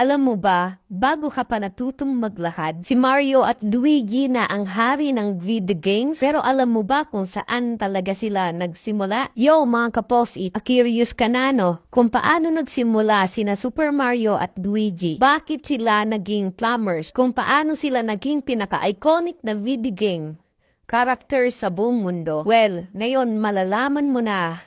Alam mo ba, bago ka pa natutong maglakad, si Mario at Luigi na ang hari ng video games. Pero alam mo ba kung saan talaga sila nagsimula? Yo mga kaposit, curious ka na no? Kung paano nagsimula sina Super Mario at Luigi? Bakit sila naging plumbers? Kung paano sila naging pinaka-iconic na video game? Characters sa buong mundo? Well, ngayon malalaman mo na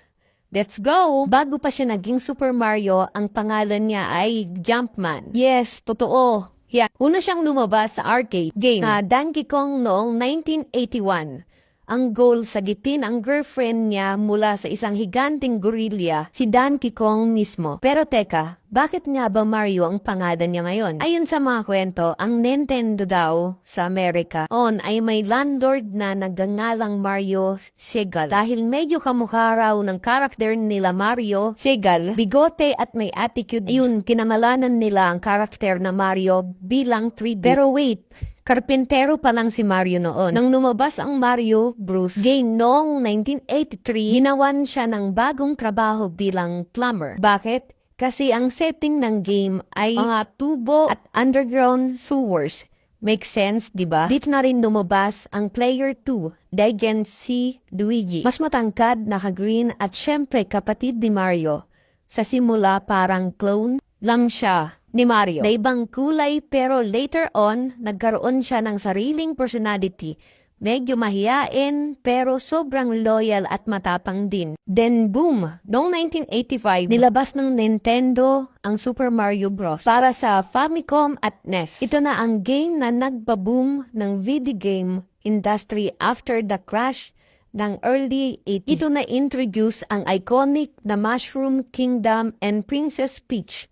Let's go! Bago pa siya naging Super Mario, ang pangalan niya ay Jumpman. Yes, totoo. Yeah. Una siyang lumabas sa arcade game na Donkey Kong noong 1981. Ang goal sa gipin ang girlfriend niya mula sa isang higanting gorilla, si Donkey Kong mismo. Pero teka, bakit nga ba Mario ang pangalan niya ngayon? Ayon sa mga kwento, ang Nintendo daw sa Amerika on ay may landlord na nagangalang Mario Segal. Dahil medyo kamukha raw ng karakter nila Mario Segal, bigote at may attitude, ayun, kinamalanan nila ang karakter na Mario bilang 3 Pero wait, Karpintero pa lang si Mario noon. Nang lumabas ang Mario Bros. game noong 1983, ginawan siya ng bagong trabaho bilang plumber. Bakit? Kasi ang setting ng game ay mga tubo at underground sewers. Make sense, di ba? Dito na rin lumabas ang Player 2, Legend si Luigi. Mas matangkad, naka-green at syempre kapatid ni Mario. Sa simula parang clone lang siya ni Mario. Na ibang kulay pero later on, nagkaroon siya ng sariling personality. Medyo mahiyain pero sobrang loyal at matapang din. Then boom, noong 1985, nilabas ng Nintendo ang Super Mario Bros. para sa Famicom at NES. Ito na ang game na nagpa-boom ng video game industry after the crash ng early 80s. Ito na introduce ang iconic na Mushroom Kingdom and Princess Peach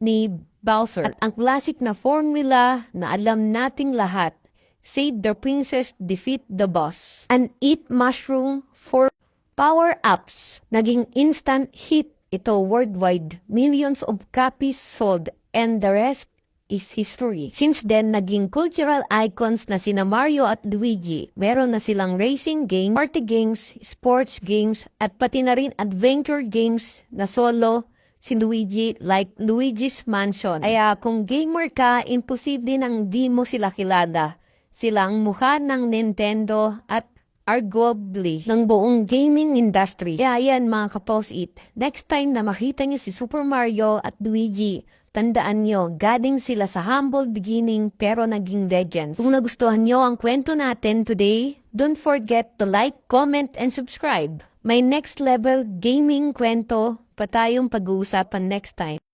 ni Bowser. At ang classic na formula na alam nating lahat, save the princess, defeat the boss, and eat mushroom for power-ups. Naging instant hit ito worldwide. Millions of copies sold and the rest is history. Since then, naging cultural icons na sina Mario at Luigi. Meron na silang racing game, party games, sports games, at pati na rin adventure games na solo si Luigi like Luigi's Mansion. Kaya kung gamer ka, imposible nang di mo sila kilala. Silang mukha ng Nintendo at arguably ng buong gaming industry. Kaya yan mga kapos-it. Next time na makita niyo si Super Mario at Luigi, tandaan nyo, galing sila sa humble beginning pero naging legends. Kung nagustuhan nyo ang kwento natin today, don't forget to like, comment, and subscribe. May next level gaming kwento pa pag-uusapan next time.